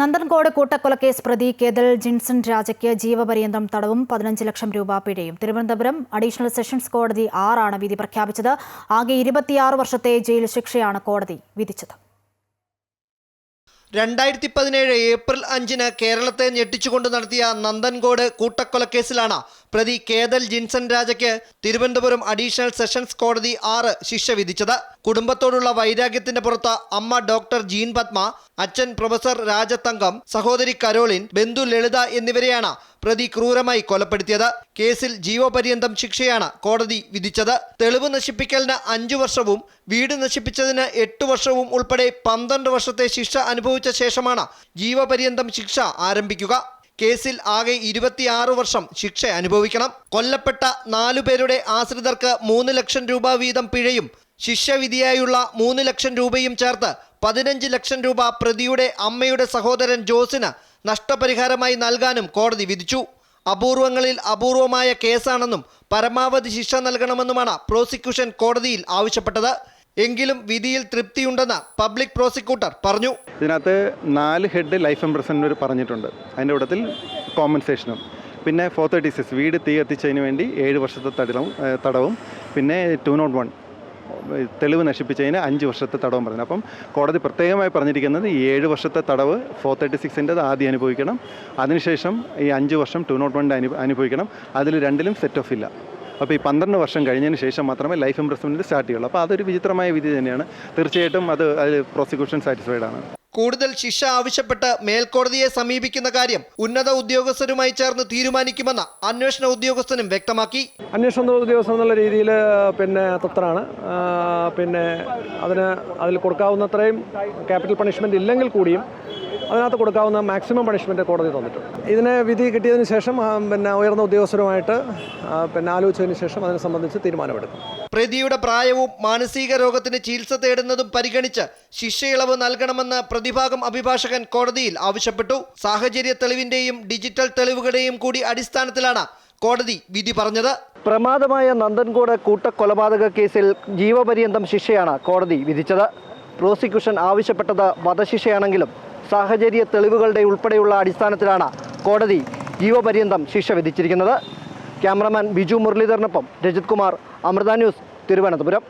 നന്ദൻകോട് കൂട്ടക്കൊലക്കേസ് പ്രതി കേതൽ ജിൻസൺ രാജയ്ക്ക് ജീവപര്യന്തം തടവും പതിനഞ്ച് ലക്ഷം രൂപ പിഴയും. തിരുവനന്തപുരം അഡീഷണൽ സെഷൻസ് കോടതി ആറാണ് വിധി പ്രഖ്യാപിച്ചത്. ആകെ ഇരുപത്തിയാറ് വർഷത്തെ ജയിൽ ശിക്ഷയാണ് കോടതി വിധിച്ചത്. രണ്ടായിരത്തി പതിനേഴ് ഏപ്രിൽ അഞ്ചിന് കേരളത്തെ ഞെട്ടിച്ചുകൊണ്ട് നടത്തിയ നന്ദൻകോട് കൂട്ടക്കൊലക്കേസിലാണ് പ്രതി കേതൽ ജിൻസൺ രാജയ്ക്ക് തിരുവനന്തപുരം അഡീഷണൽ സെഷൻസ് കോടതി ആറ് ശിക്ഷ വിധിച്ചത്. കുടുംബത്തോടുള്ള വൈരാഗ്യത്തിന്റെ പുറത്ത് അമ്മ ഡോക്ടർ ജീൻ പത്മ അച്ഛൻ പ്രൊഫസർ രാജതങ്കം സഹോദരി കരോളിൻ ബന്ധു ലളിത എന്നിവരെയാണ് പ്രതി ക്രൂരമായി കൊലപ്പെടുത്തിയത്. കേസിൽ ജീവപര്യന്തം ശിക്ഷയാണ് കോടതി വിധിച്ചത്. തെളിവ് നശിപ്പിക്കലിന് അഞ്ചു വർഷവും വീട് നശിപ്പിച്ചതിന് എട്ട് വർഷവും ഉൾപ്പെടെ പന്ത്രണ്ട് വർഷത്തെ ശിക്ഷ അനുഭവിച്ച ശേഷമാണ് ജീവപര്യന്തം ശിക്ഷ ആരംഭിക്കുക. കേസിൽ ആകെ ഇരുപത്തിയാറ് വർഷം ശിക്ഷ അനുഭവിക്കണം. കൊല്ലപ്പെട്ട നാലു പേരുടെ ആശ്രിതർക്ക് മൂന്ന് ലക്ഷം രൂപ വീതം പിഴയും ശിക്ഷവിധിയായുള്ള മൂന്ന് ലക്ഷം രൂപയും ചേർത്ത് പതിനഞ്ച് ലക്ഷം രൂപ പ്രതിയുടെ അമ്മയുടെ സഹോദരൻ ജോസിന് നഷ്ടപരിഹാരമായി നൽകാനും കോടതി വിധിച്ചു. അപൂർവങ്ങളിൽ അപൂർവമായ കേസാണെന്നും പരമാവധി ശിക്ഷ നൽകണമെന്നുമാണ് പ്രോസിക്യൂഷൻ കോടതിയിൽ ആവശ്യപ്പെട്ടത്. എങ്കിലും വിധിയിൽ തൃപ്തിയുണ്ടെന്ന് പബ്ലിക് പ്രോസിക്യൂട്ടർ പറഞ്ഞു. ഇതിനകത്ത് നാല് ഹെഡ് ലൈഫ് എംപ്രസന്റ് പറഞ്ഞിട്ടുണ്ട്. അതിന്റെ കൂട്ടത്തിൽ കോമ്പൻസേഷനും. പിന്നെ ഫോർ തേർട്ടി സിക്സ് വീട് തീ എത്തിച്ചതിന് വേണ്ടി ഏഴ് വർഷത്തെ തടവും പിന്നെ ടു നോട്ട് വൺ തെളിവ് നശിപ്പിച്ചതിന് അഞ്ച് വർഷത്തെ തടവും പറഞ്ഞു. അപ്പം കോടതി പ്രത്യേകമായി പറഞ്ഞിരിക്കുന്നത് ഈ ഏഴ് വർഷത്തെ തടവ് ഫോർ തേർട്ടി സിക്സിന്റെത് ആദ്യം അനുഭവിക്കണം. അതിനുശേഷം ഈ അഞ്ച് വർഷം ടു നോട്ട് വണ്ണിന്റെ അനു അനുഭവിക്കണം. അതിൽ രണ്ടിലും സെറ്റ് ഓഫ് ഇല്ല. അപ്പോൾ ഈ പന്ത്രണ്ട് വർഷം കഴിഞ്ഞതിന് ശേഷം മാത്രമേ ലൈഫ് ഇംപ്രസ്മെന്റ് സ്റ്റാർട്ട് ചെയ്യുള്ളൂ. അപ്പോൾ അതൊരു വിചിത്രമായ വിധി തന്നെയാണ്. തീർച്ചയായിട്ടും അത് പ്രോസിക്യൂഷൻ സാറ്റിസ്ഫൈഡ് ആണ്. കൂടുതൽ ശിക്ഷ ആവശ്യപ്പെട്ട് മേൽക്കോടതിയെ സമീപിക്കുന്ന കാര്യം ഉന്നത ഉദ്യോഗസ്ഥരുമായി ചേർന്ന് തീരുമാനിക്കുമെന്ന് അന്വേഷണ ഉദ്യോഗസ്ഥനും വ്യക്തമാക്കി. അന്വേഷണ ഉദ്യോഗസ്ഥൻ എന്നുള്ള രീതിയിൽ പിന്നെ തത്രാണ് പിന്നെ അതിന് അതിൽ കൊടുക്കാവുന്നത്രയും ക്യാപിറ്റൽ പണിഷ്മെന്റ് ഇല്ലെങ്കിൽ കൂടിയും അതിനകത്ത് കൊടുക്കാവുന്ന മാക്സിമം പണിഷ്മെന്റ് കോടതി തന്നിട്ടുണ്ട്. ഇതിനെ വിധി കിട്ടിയതിന് ശേഷം പിന്നെ ഉയർന്ന ഉദ്യോഗസ്ഥരുമായിട്ട് പിന്നെ ആലോചിച്ചതിന് ശേഷം അതിനെ സംബന്ധിച്ച് തീരുമാനമെടുക്കും. പ്രതിയുടെ പ്രായവും മാനസിക രോഗത്തിന് ചികിത്സ തേടുന്നതും പരിഗണിച്ച് ശിക്ഷയിളവ് നൽകണമെന്ന് പ്രതിഭാഗം അഭിഭാഷകൻ കോടതിയിൽ ആവശ്യപ്പെട്ടു. സാഹചര്യ തെളിവിന്റെയും ഡിജിറ്റൽ തെളിവുകളുടെയും കൂടി അടിസ്ഥാനത്തിലാണ് കോടതി വിധി പറഞ്ഞത്. പ്രമാദമായ നന്ദൻകോട് കൂട്ടക്കൊലപാതക കേസിൽ ജീവപര്യന്തം ശിക്ഷയാണ് കോടതി വിധിച്ചത്. പ്രോസിക്യൂഷൻ ആവശ്യപ്പെട്ടത് വധശിക്ഷയാണെങ്കിലും സാഹചര്യ തെളിവുകളുടെ ഉൾപ്പെടെയുള്ള അടിസ്ഥാനത്തിലാണ് കോടതി ജീവപര്യന്തം ശിക്ഷ വിധിച്ചിരിക്കുന്നത്. ക്യാമറമാൻ ബിജു മുരളീധരനൊപ്പം രജിത് കുമാർ അമൃത ന്യൂസ് തിരുവനന്തപുരം.